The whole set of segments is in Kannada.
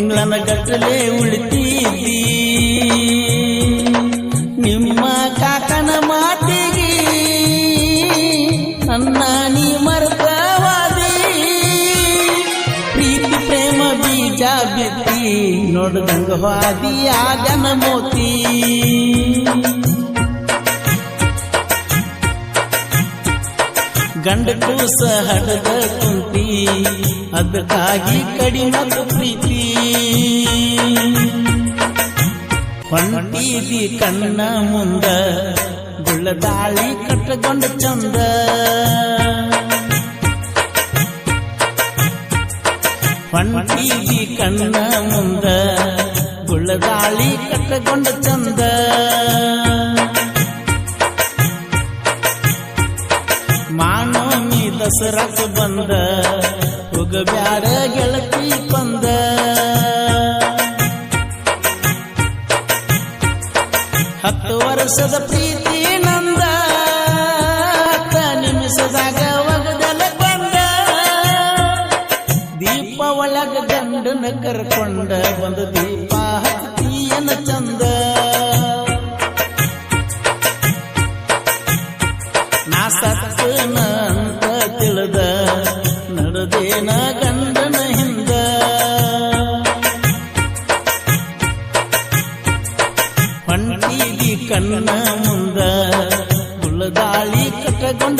ತಿಂಗಳನ ಗಟ್ಟಲೆ ಉಳಿತೀವಿ ನಿಮ್ಮ ಕಾಕನ ಮಾತಿಗೆ ನನ್ನ ನೀ ಮರ್ತವಾದಿ ಪ್ರೀತಿ, ಪ್ರೇಮ, ಬೀಜ ಬಿತ್ತಿ ನೋಡ್ದಂಗ ಹಾದಿ ಆಗನ ಮೋತಿ. ಗಂಡ ಕೂಸ ಹಡದ ಕುಂತಿ, ಅದಕ್ಕಾಗಿ ಕಡಿಮದ ಪ್ರೀತಿ. ಹೊಂಟಿದಿ ಕಣ್ಣ ಮುಂದ ಗುಳ್ಳದಾಳಿ ಕಟ್ಟಗೊಂಡ ಚಂದ. ಹೊಂಟಿದಿ ಕಣ್ಣ ಮುಂದ ಗುಳ್ಳದಾಳಿ ಕಟ್ಟಗೊಂಡ ಚಂದ. ಮಾನೋಮಿ ದಸರಸ ಬಂದ ಹೋಗಬ್ಯಾಡ ಗೆಳತಿ ಬಂದ ಹತ್ತು ವರ್ಷದ ಪ್ರೀತಿ ನಂದ, ಹತ್ತ ನಿಮಿಷದಾಗ ಒಗದಲ ಬಂದ. ದೀಪ ಒಳಗ ಗಂಡನ ಕರ್ಕೊಂಡ ಒಂದು ದೀಪ ಹೊಂಟಿದಿ ಕಣ್ಣ ಮುಂದ ಗುಳ್ಳದಾಳಿ ಕಟ್ಟಗೊಂಡ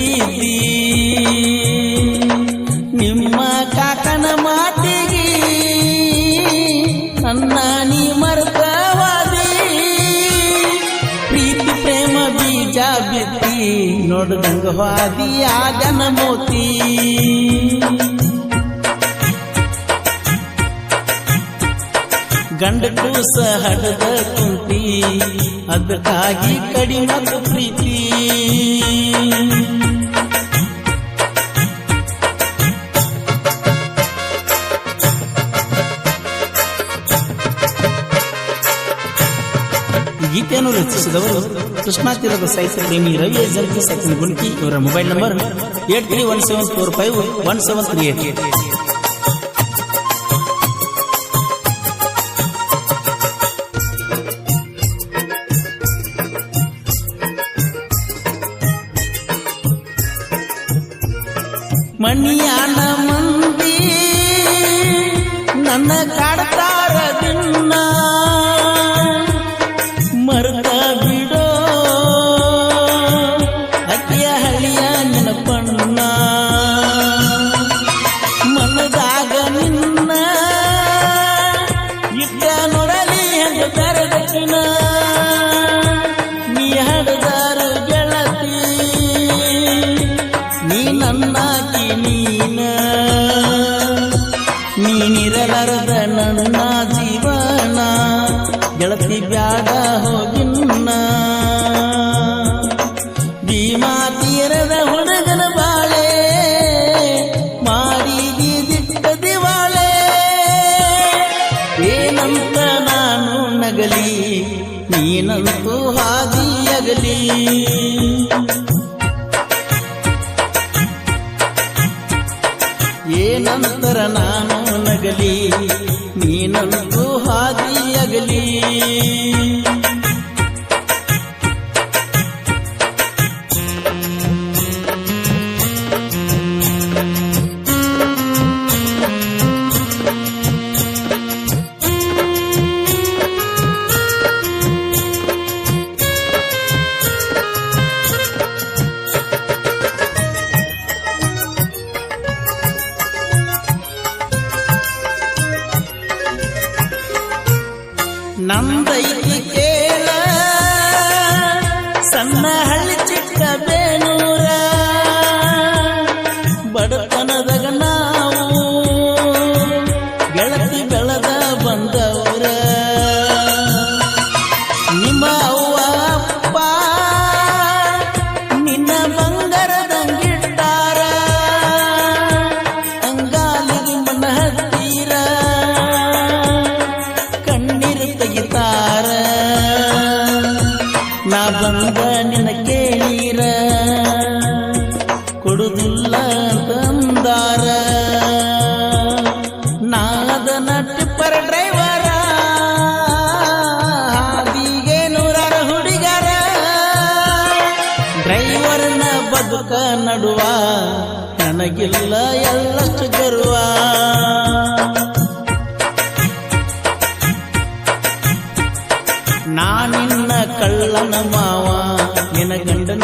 ನೋಡ್ದಂಗ ಆಗನ ಮೋತಿ. ಗಂಡ ಕೂಸ ಹಡದ ಕುಂತಿ ಅದಕ್ಕಾಗಿ ಕಡಿಮದ ಪ್ರೀತಿ. ಗೀತೆಯನ್ನು ರಚಿಸಿದವರು ಕೃಷ್ಣಾ ತೀರದ ಸಾಹಿತ್ಯ ಪ್ರೇಮಿ ರವಿ ಏಜೆಂಟಿ ಸಚಿನ್ ಗುಂಟಿ ಇವರ mobile number eight three one seven four five one seven three eight ಮಣಿಯಾನ ಮಂದಿ ನನ್ನ ಕಾಡ್ತಾರ ಬ್ಯಾಡ ಹೋಗಿನ್ನ. ಭೀಮಾ ತೀರದ ಹುಡುಗನ ಬಾಳೆ ಮಾಡಿದಿ ದಿಟ್ಟ ದಿವಾಳೆ. ಏನಂತ ನಾನು ನಗಲಿ, ನೀನಂತೂ ಹಾದಿಯಗಲಿ ಏನಂತರ ನಾನು ನಗಲಿ, ನೀನಂತೂ ಹಾದಿಯಗಲಿ 南北。ನಾ ಬಂದ ನಿನ್ನ ಕೇಳೀರ. ಕೊಡುದಿಲ್ಲ ತಂದಾರ ನಾದ ಪರ ಡ್ರೈವರ. ಹಾದಿಗೆ ನೂರಾರ ಹುಡುಗರ. ಡ್ರೈವರ್ನ ಬದುಕ ನಡುವ ನನಗಿಲ್ಲ ಎಲ್ಲಷ್ಟು ಗರ್ವ. ನಾನಿನ್ನ ಕಳ್ಳನ ಮಾವ ನಿನ ಗಂಡನ